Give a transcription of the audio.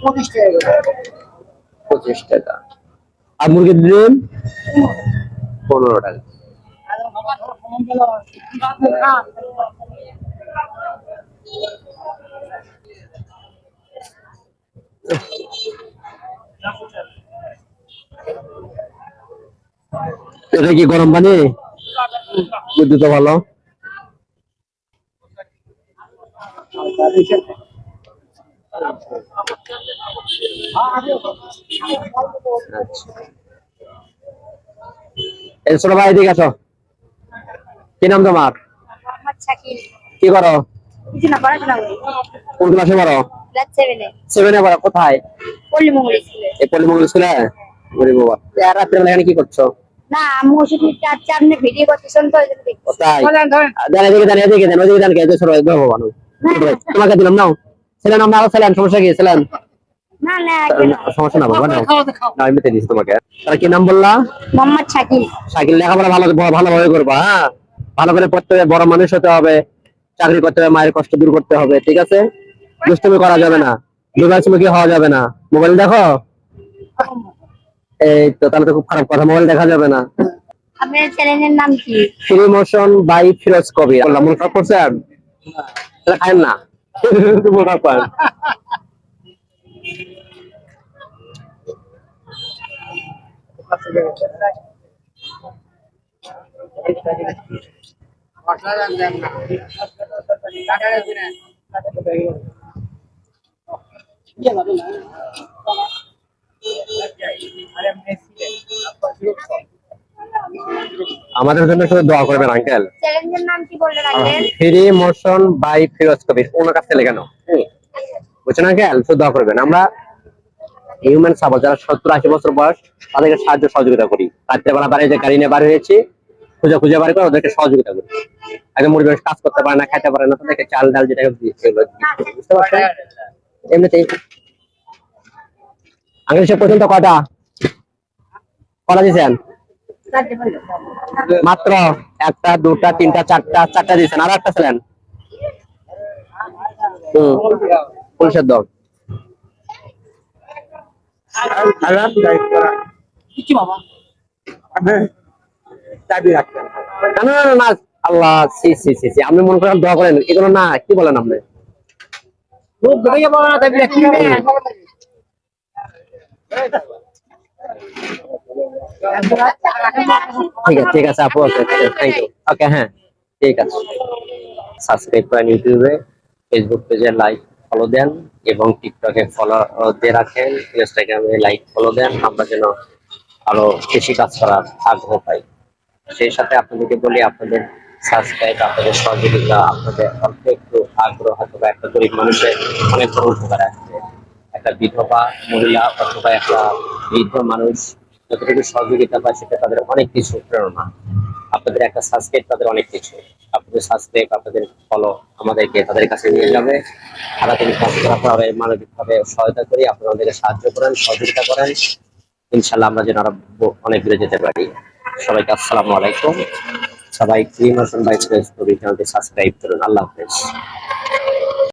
পঁচিশ টাকা পঁচিশ টাকা। আর মুরগির ডিম পনেরো টাকা। এটা কি গরম পানি? বুদ্ধি তো ভালো। আচ্ছা ছোট ভাই এদিকে আসো। কি নাম তোমার? কি করো? কিছু না পড়াশোনা করি। কোন ক্লাসে পড়ো? সেভেনে সেভেনে পড়ো কোথায়? পল্লীমঙ্গল স্কুলে। এই পল্লীমঙ্গল স্কুলে? বাবা। রাত্রে বেলা এখানে কি করছ? না আম্মু ওষুধ নিতে আসছে আপনি ভিডিও করতেছেন তো। কোথায়? ধরেন, ধরেন। দেন এদিকে দেন এদিকে দেন ওদিকে দেন কে ছোট ভাই বাবা তোমাকে দিলাম নাও। ছেলেন সমস্যা কি? ছেলেন। সমস্যা না বাবা নাও খাওয়াতে খাও। না আমি দিচ্ছি তোমাকে। তার কি নাম বললা? মোহাম্মদ শাকিল। সাইকেল লেখাপড়া ভালো ভালোভাবে করবা হ্যাঁ? ভালো করে পড়তে হবে বড় মানুষ হতে হবে চাকরি করতে হবে মায়ের কষ্ট দূর করতে হবে ঠিক আছে? দুষ্টুমি করা যাবে না হওয়া যাবে না। মোবাইল দেখো? এই তো তাহলে তো খুব খারাপ কথা মোবাইল দেখা যাবে না। আপনার চ্যানেলের নাম কি? Free motion by Firoz Kabir বললাম মন খারাপ করছেন? তাহলে খায়েন না। মন খারাপ করেন আমাদের জন্য শুধু দোয়া করবেন আঙ্কেল। চ্যানেলের নাম কি বললেন uncle? Free motion by Firoz Kabir ওনার কাছ থেকে লেখানো বুঝছেন আঙ্কেল? শুধু দোয়া করবেন। আমরা হিউম্যান সাপোর্ট যারা সত্তর আশি বছর বয়স তাদেরকে সাহায্য সহযোগিতা করি। রাত্রেবেলা বাড়ি যে গাড়ি নিয়ে বাড়ি হয়েছি খুঁজে খুঁজে বাড়ি করে ওদেরকে সহযোগিতা করি। একদম মুরগি কাজ করতে পারে না খেতে পারে না তাদেরকে চাল ডাল যেটা দিই, সেগুলো দিই। বুঝতে পারছেন? এমনিতেই। আঙ্কেল সে পর্যন্ত কটা কটা দিয়েছেন? মাত্র একটা দুটা তিনটা চারটা চারটা দিয়েছেন। আর একটা ছিলেন? হম। পুলিশের দল। আল্লাহ সি সি সি সি। আপনি মনে করেন দোয়া করেন এগুলো না কি বলেন আপনি? লোক বলো না ঠিক আছে ঠিক আছে, আপু ওকে থ্যাংক ইউ ওকে হ্যাঁ ঠিক আছে। সাবস্ক্রাইব করেন ইউটিউবে ফেসবুক পেজে লাইক ফলো দেন এবং টিকটকে ফলো দিয়ে রাখেন ইনস্টাগ্রামে লাইক ফলো দেন, আমরা যেন আরও বেশি কাজ করার আগ্রহ পাই। সেই সাথে আপনাদেরকে বলি, আপনাদের সাবস্ক্রাইব আপনাদের সহযোগিতা, আপনাদের অল্প একটু আগ্রহ অথবা একটা গরিব মানুষের অনেক বড় উপকার আসবে একটা বিধবা মহিলা অথবা একটা বৃদ্ধ মানুষ যতটুকু সহযোগিতা পায় সেটা তাদের অনেক কিছু প্রেরণা। আপনাদের একটা সাবস্ক্রাইব তাদের অনেক কিছু। আপনাদের সাবস্ক্রাইব আপনাদের ফলো আমাদেরকে তাদের কাছে নিয়ে যাবে। সারাদিন কাজ করার পরে মানবিকভাবে সহায়তা করি, আপনারা আমাদেরকে সাহায্য করেন, সহযোগিতা করেন। ইনশাল্লাহ আমরা যেন আরও অনেক দূরে যেতে পারি। সবাইকে আসসালামু আলাইকুম। সবাই ক্রিম হাসান বাইক সাবস্ক্রাইব করুন। আল্লাহ হাফেজ।